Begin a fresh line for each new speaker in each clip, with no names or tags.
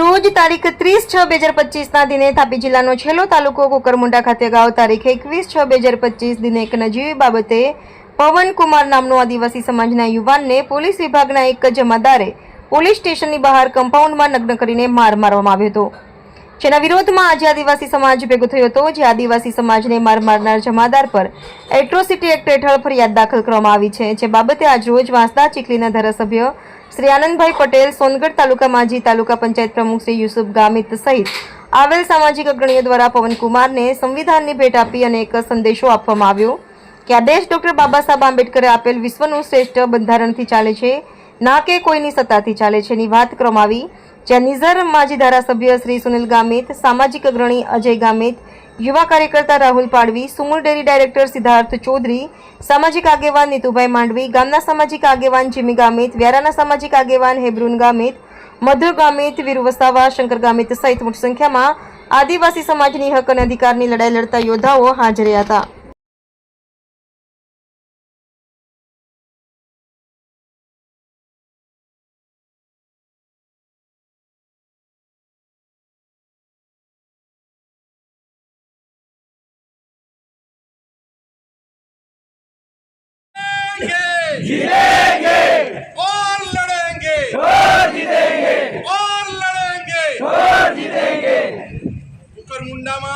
આજરોજ તારીખ ત્રીસ છ બે હજાર પચીસના દિને તાપી જિલ્લાનો છેલ્લો તાલુકો કુકરમુંડા ખાતે અગાઉ તારીખ એકવીસ છ બે હજાર પચીસ દિને એક નજીવી બાબતે પવન કુમાર નામનો આદિવાસી સમાજના યુવાનને પોલીસ વિભાગના એક જમાદારે પોલીસ સ્ટેશનની બહાર કમ્પાઉન્ડમાં નગ્ન કરીને માર મારવામાં આવ્યો હતો. જેના વિરોધમાં આજે આદિવાસી સમાજ ભેગો થયો હતો, જે આદિવાસી સમાજને માર મારનાર જમાદાર પર એટ્રોસિટી એક્ટ હેઠળ ફરિયાદ દાખલ કરવામાં આવી છે. જે બાબતે આજરોજ વાંસદા ચીખલીના ધારાસભ્ય શ્રી આનંદભાઈ પટેલ, સોનગઢ તાલુકા માજી તાલુકા પંચાયત પ્રમુખ શ્રી યુસુફ ગામિત સહિત આવેલ સામાજિક અગ્રણીઓ દ્વારા પવનકુમારને સંવિધાનની ભેટ આપી અને એક સંદેશો આપવામાં આવ્યો કે આ દેશ ડોક્ટર બાબા સાહેબ આંબેડકરે આપેલ વિશ્વનું શ્રેષ્ઠ બંધારણથી ચાલે છે. ના કે કોઈની સત્તાથી ચાલે છે ની વાત ક્રમાવી જ્યાં નિઝર માજી ધારાસભ્ય શ્રી સુનિલ ગામિત, સામાજિક અગ્રણી અજય ગામિત, યુવા કાર્યકર્તા રાહુલ પાડવી, સુમુલ ડેરી ડાયરેક્ટર સિદ્ધાર્થ ચૌધરી, સામાજિક આગેવાન નીતુભાઈ માંડવી, ગામના સામાજિક આગેવાન જીમી ગામિત, વ્યારાના સામાજિક આગેવાન હેબ્રુન ગામિત, મધુર ગામિત, વીરુ વસાવા, શંકર ગામિત સહિત મોટી સંખ્યામાં આદિવાસી સમાજની હક અને અધિકારની લડાઈ લડતા યોદ્ધાઓ હાજર રહ્યા હતા
जीतेंगे और लड़ेंगे और जीतेंगे और लड़ेंगे और जीतेंगे કુકરમુંડામાં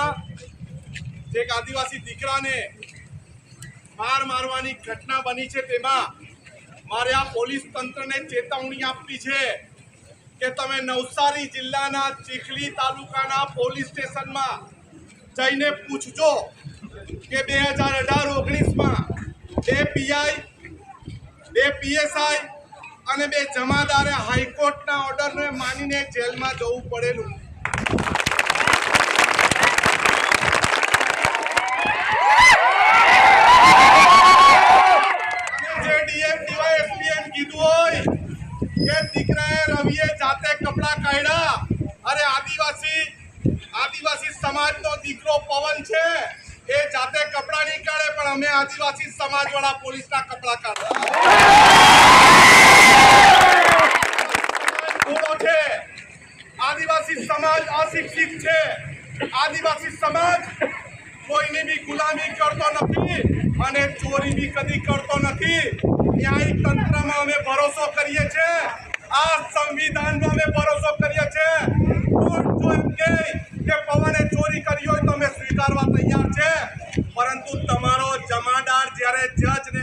જે એક આદિવાસી દીકરાને માર મારવાની ઘટના બની છે તેમાં મારે આ પોલીસ તંત્રને ચેતવણી આપવી છે કે તમે નવસારી જિલ્લાના ચીખલી તાલુકાના પોલીસ સ્ટેશનમાં જઈને પૂછજો કે બે હજાર અઢાર ઓગણીસમાં બે પીઆઈ બે પીએસઆઈ અને બે જમાદારે હાઈકોર્ટના ઓર્ડરને માનીને જેલમાં જવું પડેલું. આદિવાસી સમાજનો દીકરો પવન છે. અમે આદિવાસી સમાજવાળા પોલીસના કપડાં કાઢે આદિવાસી સમાજ અશિક્ષિત છે. આદિવાસી સમાજ કોઈની બી ગુલામી કરતો નથી અને ચોરી કદી કરતો નથી. ન્યાયિક તંત્રમાં અમે ભરોસો કરીએ છીએ. આ સંવિધાનમાં અમે ભરોસો કરીએ છીએ. કોર્ટ જો એમ કે પવને ચોરી કરી હોય તો સ્વીકારવા તૈયાર છે? પરંતુ તમારો જમાદાર જ્યારે જજને